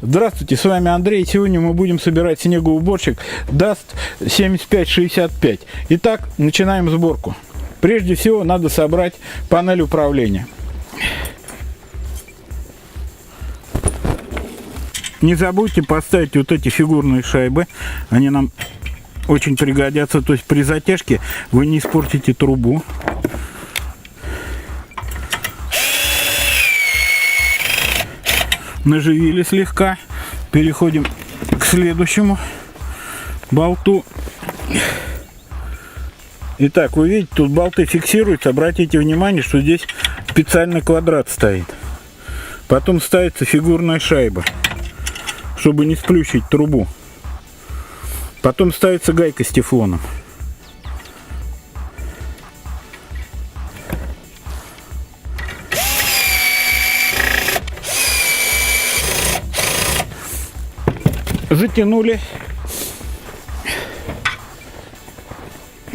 Здравствуйте, с вами Андрей. Сегодня мы будем собирать снегоуборщик Даст 7565. Итак, начинаем сборку. Прежде всего надо собрать панель управления. Не забудьте поставить вот эти фигурные шайбы. Они нам очень пригодятся. То есть при затяжке вы не испортите трубу. Наживили слегка. Переходим к следующему болту. Итак, вы видите, тут болты фиксируются. Обратите внимание, что здесь специальный квадрат стоит. Потом ставится фигурная шайба, чтобы не сплющить трубу. Потом ставится гайка с тефлоном. Затянули,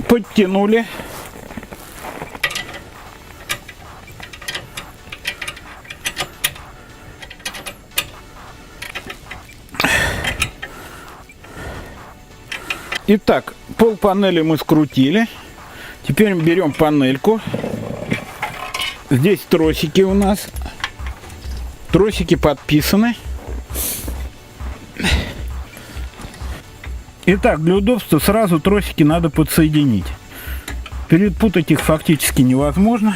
подтянули. Итак, пол панели мы скрутили. Теперь берем панельку. Здесь тросики у нас. Тросики подписаны. Итак, для удобства сразу тросики надо подсоединить. Перепутать их фактически невозможно.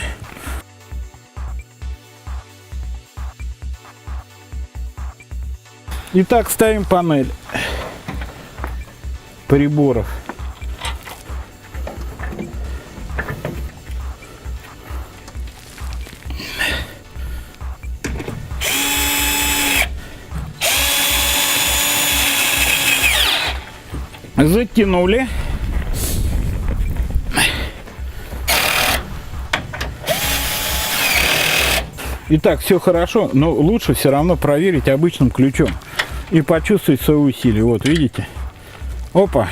Итак, ставим панель приборов. Затянули. Итак, все хорошо, но лучше все равно проверить обычным ключом и почувствовать свое усилие. Вот, видите? Опа.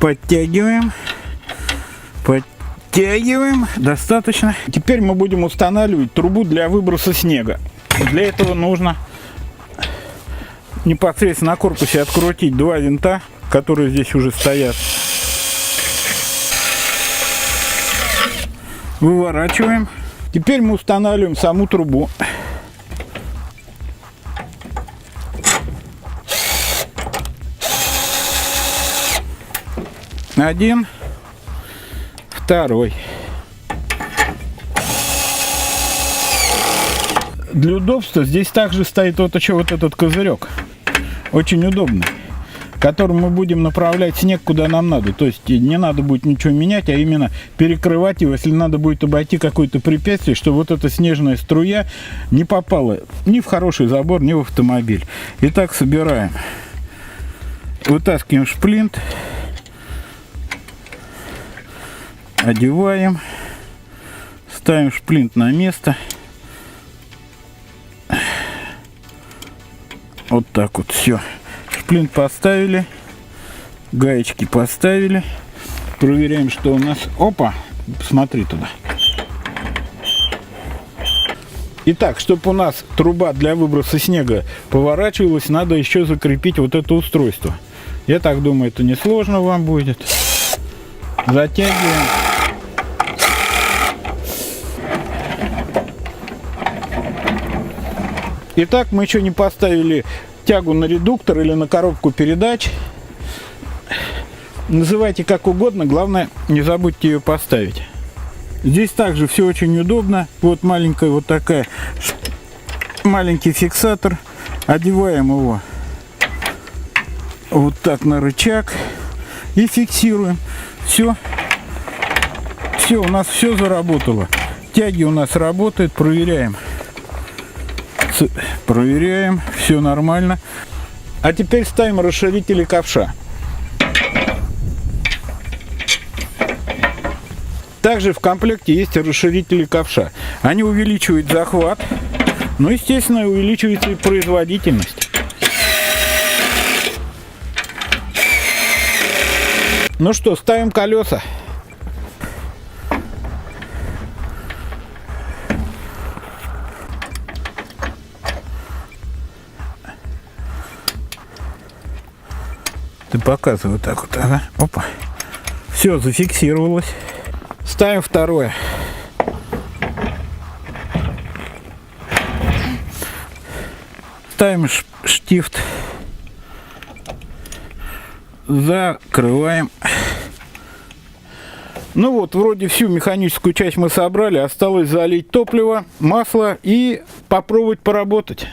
Подтягиваем. Подтягиваем. Достаточно. Теперь мы будем устанавливать трубу для выброса снега. Для этого нужно непосредственно на корпусе открутить два винта, которые здесь уже стоят. Выворачиваем. Теперь мы устанавливаем саму трубу. Один, второй. Для удобства здесь также стоит вот еще вот этот козырек очень удобный которым мы будем направлять снег куда нам надо. То есть не надо будет ничего менять, а именно перекрывать его, если надо будет обойти какое-то препятствие, чтобы вот эта снежная струя не попала ни в хороший забор, ни в автомобиль. Итак, собираем. Вытаскиваем шплинт. Одеваем. Ставим шплинт на место. Вот так вот все. Шплинт поставили. Гаечки поставили. Проверяем, что у нас... Опа! Смотри туда. Итак, чтобы у нас труба для выброса снега поворачивалась, надо еще закрепить вот это устройство. Я так думаю, это несложно вам будет. Затягиваем. Итак, мы еще не поставили тягу на редуктор или на коробку передач. Называйте как угодно, главное не забудьте ее поставить. Здесь также все очень удобно. Вот маленькая вот такая маленький фиксатор. Одеваем его вот так на рычаг и фиксируем. Все. Все, у нас все заработало. Тяги у нас работают, проверяем проверяем, все нормально. А теперь ставим расширители ковша. Также в комплекте есть расширители ковша. Они увеличивают захват, но, естественно, увеличивается и производительность. Ну что, ставим колеса. Ты показывай вот так вот, ага. Опа. Все, зафиксировалось. Ставим второе. Ставим штифт. Закрываем. Ну вот, вроде всю механическую часть мы собрали. Осталось залить топливо, масло и попробовать поработать.